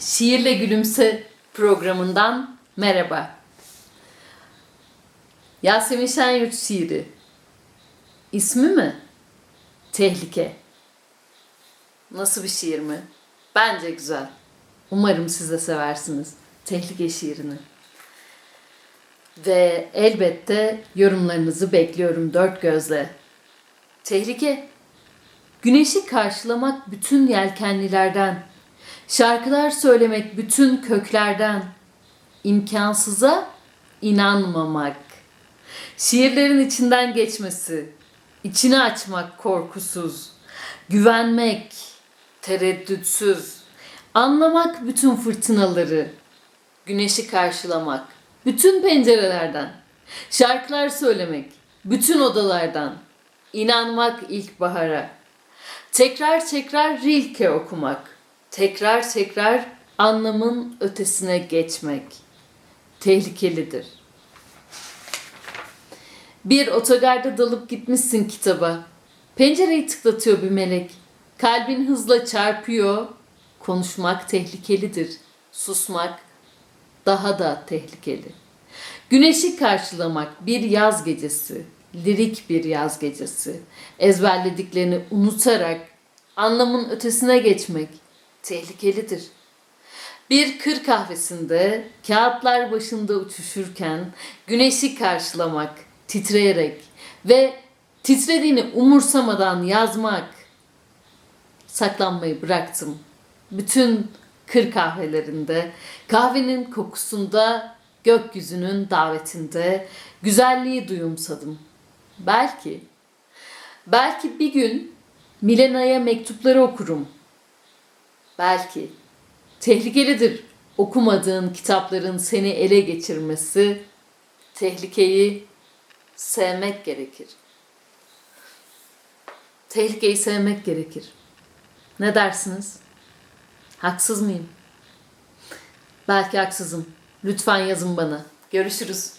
Şiirle Gülümse programından merhaba. Yasemin Şenyurt şiiri. İsmi mi? Tehlike. Nasıl bir şiir mi? Bence güzel. Umarım siz de seversiniz tehlike şiirini. Ve elbette yorumlarınızı bekliyorum dört gözle. Tehlike. Güneşi karşılamak bütün yelkenlilerden. Şarkılar söylemek bütün köklerden. İmkansıza inanmamak. Şiirlerin içinden geçmesi. içini açmak korkusuz. Güvenmek tereddütsüz. Anlamak bütün fırtınaları. Güneşi karşılamak bütün pencerelerden. Şarkılar söylemek bütün odalardan. İnanmak ilkbahara. Tekrar tekrar Rilke okumak. Tekrar tekrar anlamın ötesine geçmek. Tehlikelidir. Bir otogarda dalıp gitmişsin kitaba. Pencereyi tıklatıyor bir melek. Kalbin hızla çarpıyor. Konuşmak tehlikelidir. Susmak daha da tehlikeli. Güneşi karşılamak bir yaz gecesi, lirik bir yaz gecesi. Ezberlediklerini unutarak anlamın ötesine geçmek tehlikelidir. Bir kır kahvesinde kağıtlar başında uçuşurken güneşi karşılamak, titreyerek ve titrediğini umursamadan yazmak. Saklanmayı bıraktım. Bütün kır kahvelerinde, kahvenin kokusunda, gökyüzünün davetinde güzelliği duyumsadım. Belki, belki bir gün Milena'ya mektupları okurum. Belki tehlikelidir okumadığın kitapların seni ele geçirmesi. Tehlikeyi sevmek gerekir. Tehlikeyi sevmek gerekir. Ne dersiniz? Haksız mıyım? Belki haksızım. Lütfen yazın bana. Görüşürüz.